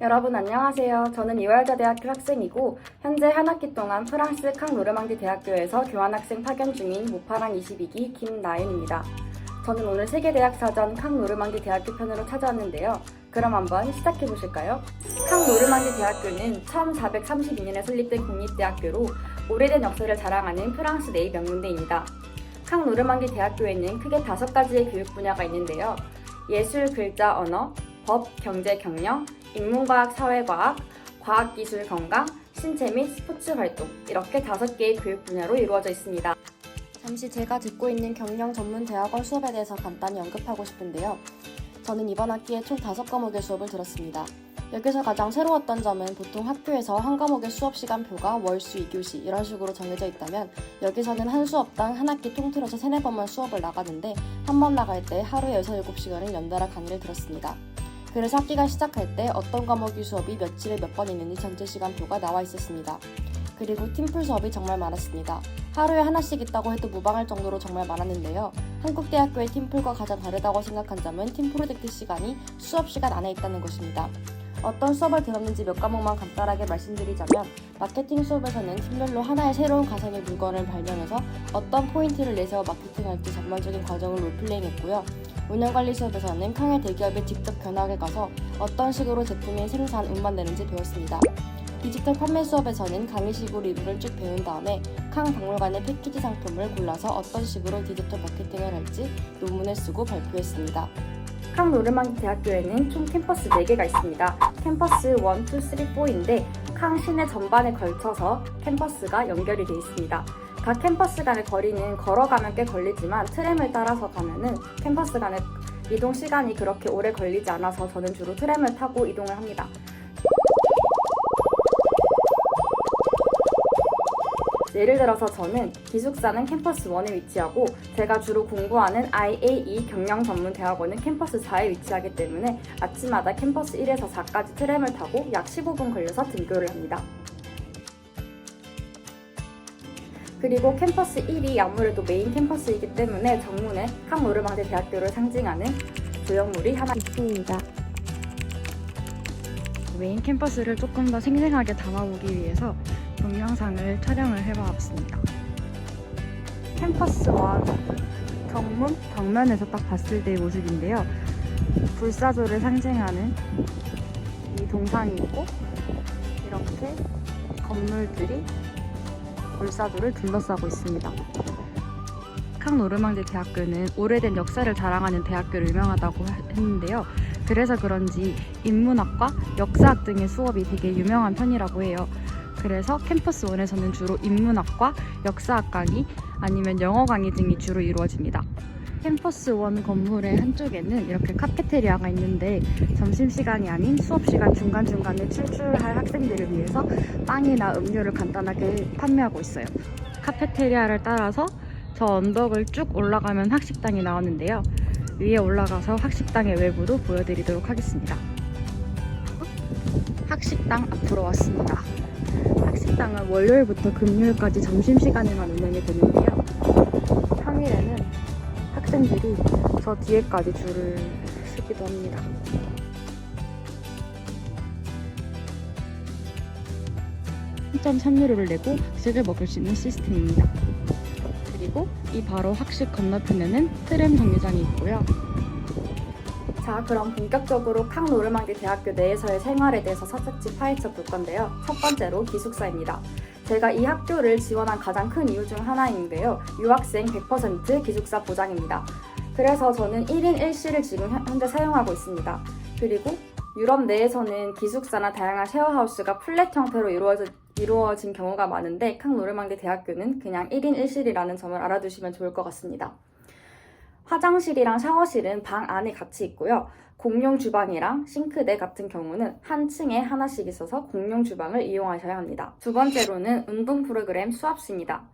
여러분 안녕하세요. 저는 이화여자대학교 학생이고 현재 한 학기 동안 프랑스 캉 노르망디 대학교에서 교환학생 파견 중인 모파랑 22기 김나윤입니다. 저는 오늘 세계대학사전 캉 노르망디 대학교 편으로 찾아왔는데요. 그럼 한번 시작해 보실까요? 캉 노르망디 대학교는 1432년에 설립된 국립대학교로 오래된 역사를 자랑하는 프랑스 내 명문대입니다. 캉 노르망디 대학교에는 크게 다섯 가지의 교육 분야가 있는데요. 예술, 글자, 언어, 법, 경제, 경영, 인문과학, 사회과학, 과학기술, 건강, 신체 및 스포츠 활동 이렇게 다섯 개의 교육 분야로 이루어져 있습니다. 잠시 제가 듣고 있는 경영 전문 대학원 수업에 대해서 간단히 언급하고 싶은데요. 저는 이번 학기에 총 다섯 과목의 수업을 들었습니다. 여기서 가장 새로웠던 점은 보통 학교에서 한 과목의 수업 시간표가 월, 수, 2교시 이런 식으로 정해져 있다면 여기서는 한 수업당 한 학기 통틀어서 세네 번만 수업을 나가는데 한 번 나갈 때 하루에 6, 7시간을 연달아 강의를 들었습니다. 그래서 학기가 시작할 때 어떤 과목이 수업이 며칠에 몇 번 있는지 전체 시간표가 나와 있었습니다. 그리고 팀플 수업이 정말 많았습니다. 하루에 하나씩 있다고 해도 무방할 정도로 정말 많았는데요. 한국대학교의 팀플과 가장 다르다고 생각한 점은 팀 프로젝트 시간이 수업 시간 안에 있다는 것입니다. 어떤 수업을 들었는지 몇 과목만 간단하게 말씀드리자면 마케팅 수업에서는 팀별로 하나의 새로운 가상의 물건을 발명해서 어떤 포인트를 내세워 마케팅할지 전반적인 과정을 롤플레잉했고요. 운영관리 수업에서는 캉의 대기업에 직접 견학에 가서 어떤 식으로 제품의 생산, 운반되는지 배웠습니다. 디지털 판매 수업에서는 강의식으로 리뷰를 쭉 배운 다음에 캉 박물관의 패키지 상품을 골라서 어떤 식으로 디지털 마케팅을 할지 논문을 쓰고 발표했습니다. 캉 노르망디 대학교에는 총 캠퍼스 4개가 있습니다. 캠퍼스 1, 2, 3, 4인데 캉 시내 전반에 걸쳐서 캠퍼스가 연결이 되어 있습니다. 각 캠퍼스 간의 거리는 걸어가면 꽤 걸리지만 트램을 따라서 가면은 캠퍼스 간의 이동 시간이 그렇게 오래 걸리지 않아서 저는 주로 트램을 타고 이동을 합니다. 예를 들어서 저는 기숙사는 캠퍼스 1에 위치하고 제가 주로 공부하는 IAE 경영 전문 대학원은 캠퍼스 4에 위치하기 때문에 아침마다 캠퍼스 1에서 4까지 트램을 타고 약 15분 걸려서 등교를 합니다. 그리고 캠퍼스 1이 아무래도 메인 캠퍼스이기 때문에 정문에 캉노르망대 대학교를 상징하는 조형물이 하나 있습니다. 메인 캠퍼스를 조금 더 생생하게 담아보기 위해서 동영상을 촬영을 해봤습니다. 캠퍼스 1 정문 정면에서 딱 봤을 때의 모습인데요. 불사조를 상징하는 이 동상이 있고 이렇게 건물들이 불사조를 둘러싸고 있습니다. 캉 노르망디 대학교는 오래된 역사를 자랑하는 대학교로 유명하다고 했는데요. 그래서 그런지 인문학과 역사학 등의 수업이 되게 유명한 편이라고 해요. 그래서 캠퍼스 1에서는 주로 인문학과 역사학 강의 아니면 영어 강의 등이 주로 이루어집니다. 캠퍼스 1 건물의 한쪽에는 이렇게 카페테리아가 있는데 점심시간이 아닌 수업시간 중간중간에 출출할 학생들을 위해서 빵이나 음료를 간단하게 판매하고 있어요. 카페테리아를 따라서 저 언덕을 쭉 올라가면 학식당이 나오는데요. 위에 올라가서 학식당의 외부도 보여드리도록 하겠습니다. 학식당 앞으로 왔습니다. 학식당은 월요일부터 금요일까지 점심시간에만 운영이 되는데요. 학생들이 저 뒤에까지 줄을 서기도 합니다. 점 참여료를 내고 학식을 먹을 수 있는 시스템입니다. 그리고 이 바로 학식 건너편에는 트램 정류장이 있고요. 자, 그럼 본격적으로 캉 노르망디 대학교 내에서의 생활에 대해서 서색지 파헤쳐 볼 건데요. 첫 번째로 기숙사입니다. 제가 이 학교를 지원한 가장 큰 이유 중 하나인데요. 유학생 100% 기숙사 보장입니다. 그래서 저는 1인 1실을 지금 현- 현재 사용하고 있습니다. 그리고 유럽 내에서는 기숙사나 다양한 쉐어하우스가 플랫 형태로 이루어져, 이루어진 경우가 많은데 캉 노르망디 대학교는 그냥 1인 1실이라는 점을 알아두시면 좋을 것 같습니다. 화장실이랑 샤워실은 방 안에 같이 있고요. 공용 주방이랑 싱크대 같은 경우는 한 층에 하나씩 있어서 공용 주방을 이용하셔야 합니다. 두 번째로는 운동 프로그램 수업수입니다.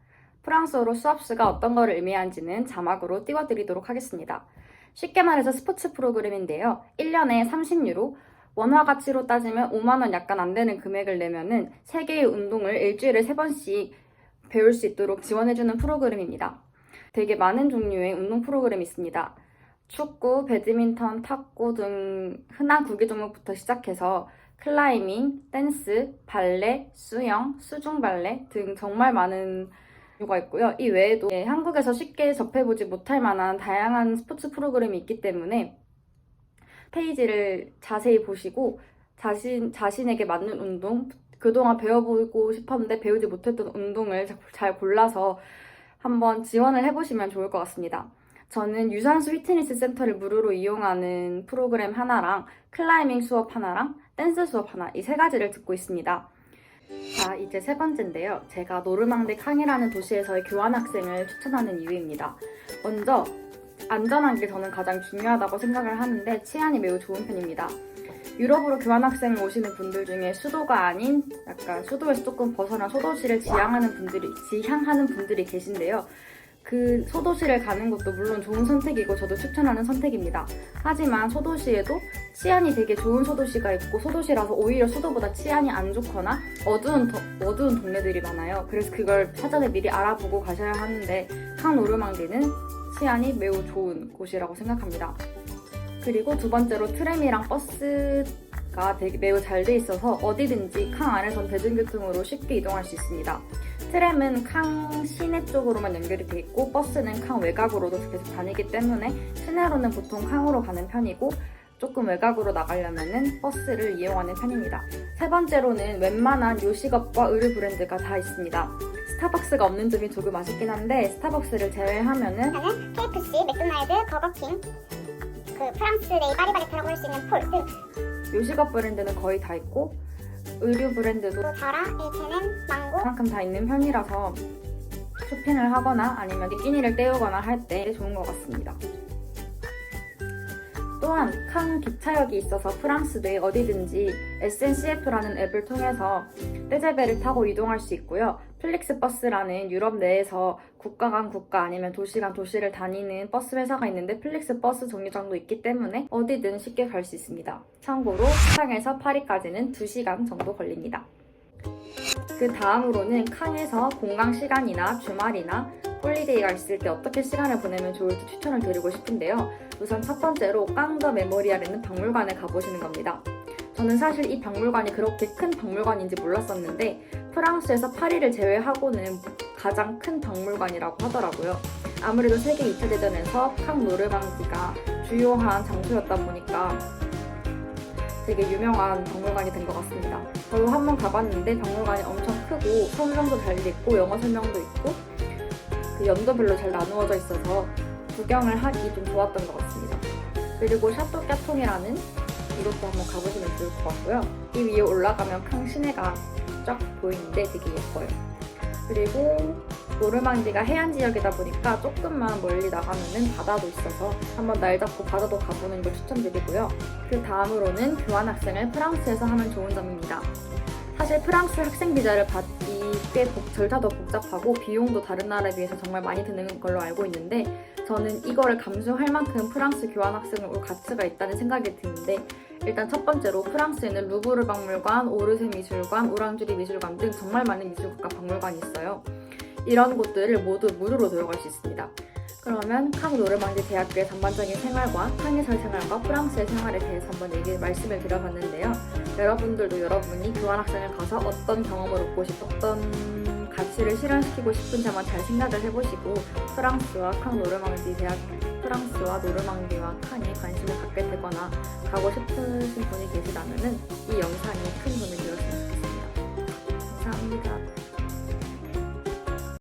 프랑스어로 수업수가 어떤 것을 의미하는지는 자막으로 띄워드리도록 하겠습니다. 쉽게 말해서 스포츠 프로그램인데요. 1년에 30유로, 원화 가치로 따지면 5만원 약간 안 되는 금액을 내면은 3개의 운동을 일주일에 3번씩 배울 수 있도록 지원해주는 프로그램입니다. 되게 많은 종류의 운동 프로그램이 있습니다. 축구, 배드민턴, 탁구 등 흔한 구기 종목부터 시작해서 클라이밍, 댄스, 발레, 수영, 수중 발레 등 정말 많은 류가 있고요. 이 외에도 예, 한국에서 쉽게 접해보지 못할 만한 다양한 스포츠 프로그램이 있기 때문에 페이지를 자세히 보시고 자신, 자신에게 맞는 운동, 그동안 배워보고 싶었는데 배우지 못했던 운동을 자- 잘 골라서 한번 지원을 해보시면 좋을 것 같습니다. 저는 유산소 피트니스 센터를 무료로 이용하는 프로그램 하나랑 클라이밍 수업 하나랑 댄스 수업 하나 이 세 가지를 듣고 있습니다. 자, 이제 세 번째인데요. 제가 노르망디 캉이라는 도시에서의 교환학생을 추천하는 이유입니다. 먼저 안전한 게 저는 가장 중요하다고 생각을 하는데 치안이 매우 좋은 편입니다. 유럽으로 교환학생을 오시는 분들 중에 수도가 아닌 약간 수도에서 조금 벗어난 소도시를 지향하는 분들이 지향하는 분들이 계신데요. 그 소도시를 가는 것도 물론 좋은 선택이고 저도 추천하는 선택입니다. 하지만 소도시에도 치안이 되게 좋은 소도시가 있고 소도시라서 오히려 수도보다 치안이 안 좋거나 어두운 도- 어두운 동네들이 많아요. 그래서 그걸 사전에 미리 알아보고 가셔야 하는데 캉노르망디는 치안이 매우 좋은 곳이라고 생각합니다. 그리고 두 번째로 트램이랑 버스 가 매우 잘 돼 있어서 어디든지 캉 안에선 대중교통으로 쉽게 이동할 수 있습니다. 트램은 캉 시내 쪽으로만 연결이 돼 있고 버스는 캉 외곽으로도 계속 다니기 때문에 시내로는 보통 캉으로 가는 편이고 조금 외곽으로 나가려면은 버스를 이용하는 편입니다. 세 번째로는 웬만한 요식업과 의류 브랜드가 다 있습니다. 스타벅스가 없는 점이 조금 아쉽긴 한데 스타벅스를 제외하면은 저는 KFC, 맥도날드, 버거킹, 그 프랑스 레이 파리바게트라고 할 수 있는 폴 등, 요식업 브랜드는 거의 다 있고 의류 브랜드도 또 자라, H&M, 망고, 그만큼 다 있는 편이라서 쇼핑을 하거나 아니면 끼니를 때우거나 할 때 좋은 것 같습니다. 또한 칸 기차역이 있어서 프랑스 내 어디든지 SNCF라는 앱을 통해서 떼제베를 타고 이동할 수 있고요. 플릭스 버스라는 유럽 내에서 국가 간 국가 아니면 도시 간 도시를 다니는 버스 회사가 있는데 플릭스 버스 정류장도 있기 때문에 어디든 쉽게 갈 수 있습니다. 참고로 칸에서 파리까지는 2시간 정도 걸립니다. 그 다음으로는 칸에서 공강 시간이나 주말이나 홀리데이가 있을 때 어떻게 시간을 보내면 좋을지 추천을 드리고 싶은데요. 우선 첫 번째로 깡더 메모리알에는 박물관에 가보시는 겁니다. 저는 사실 이 박물관이 그렇게 큰 박물관인지 몰랐었는데 프랑스에서 파리를 제외하고는 가장 큰 박물관이라고 하더라고요. 아무래도 세계 2차 대전에서 캉 노르망디가 주요한 장소였다 보니까 되게 유명한 박물관이 된 것 같습니다. 저도 한번 가봤는데 박물관이 엄청 크고 설명도 잘돼 있고 영어 설명도 있고 그 연도별로 잘 나누어져 있어서 구경을 하기 좀 좋았던 것 같습니다. 그리고 샤또 까통이라는 이것도 한번 가보시면 좋을 것 같고요. 이 위에 올라가면 캉 시내가 쫙 보이는데 되게 예뻐요. 그리고 노르망디가 해안 지역이다 보니까 조금만 멀리 나가면은 바다도 있어서 한번 날 잡고 바다도 가보는 걸 추천드리고요. 그 다음으로는 교환학생을 프랑스에서 하면 좋은 점입니다. 사실 프랑스 학생 비자를 받기 꽤 복- 절차도 복잡하고 비용도 다른 나라에 비해서 정말 많이 드는 걸로 알고 있는데 저는 이거를 감수할 만큼 프랑스 교환학생을 올 가치가 있다는 생각이 드는데 일단 첫 번째로 프랑스에는 루브르 박물관, 오르세 미술관, 오랑주리 미술관 등 정말 많은 미술관과 박물관이 있어요. 이런 곳들을 모두 무료로 들어갈 수 있습니다. 그러면 캉 노르망디 대학교의 전반적인 생활과 캉에서의 생활과 프랑스의 생활에 대해서 한번 얘기 말씀을 드려봤는데요. 여러분들도 여러분이 교환학생을 가서 어떤 경험을 얻고 싶, 어떤 가치를 실현시키고 싶은 점만 잘 생각을 해보시고 프랑스와 칸 노르망디 대학 프랑스와 노르망디와 칸이 관심을 갖게 되거나 가고 싶으신 분이 계시다면 이 영상이 큰 도움이 되었으면 좋겠습니다. 감사합니다.